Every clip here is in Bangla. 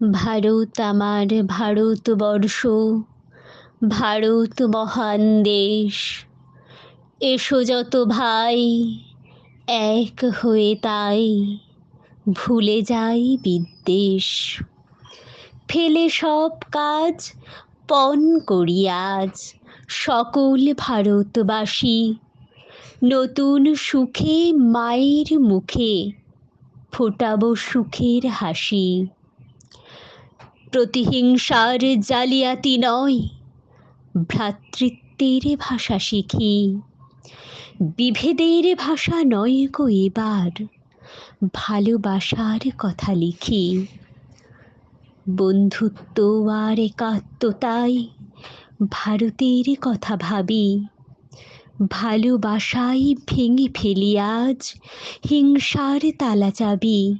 ভারত আমার ভারতবর্ষ, ভারত মহান দেশ। এসো যত ভাই, এক হয়ে তাই ভুলে যাই বিদ্বেষ। ফেলে সব কাজ, পণ করি আজ সকল ভারতবাসী। নতুন সুখে মায়ের মুখে, ফোটাবো সুখের হাসি। প্রতিহিংসার জালিয়াতি নয়, ভ্রাতৃত্বের ভাষা শিখি। বিভেদের ভাষা নয় গো এবার, ভালোবাসার কথা লিখি। বন্ধুত্ব আর একাত্মতায় ভারতের কথা ভাবি। ভালোবাসায় ভেঙে ফেলি আজ, হিংসার তালা চাবি।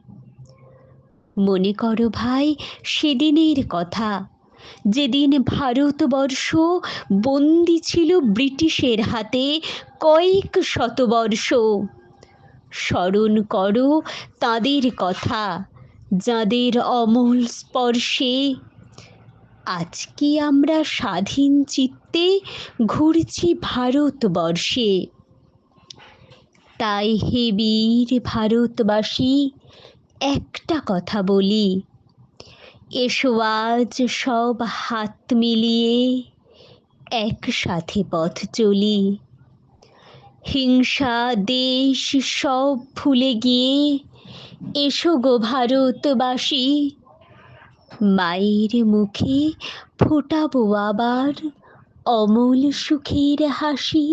মনে করো ভাই, সেদিনের কথা। যেদিন ভারতবর্ষ বন্দি ছিল ব্রিটিশের হাতে কয়েক শতবর্ষ। স্মরণ করো তাদের কথা, যাদের অমল স্পর্শে। আজকে আমরা স্বাধীন চিত্তে ঘুরছি ভারতবর্ষে? তাই হে বীর ভারতবাসী একটা কথা বলি। এসো আজ সব হাত মিলিয়ে একসাথে পথ চলি। হিংসা, দেশ সব ভুলে গিয়ে এসো গো ভারতবাসী। মায়ের মুখে ফোটাবো আবার অমল সুখের হাসি।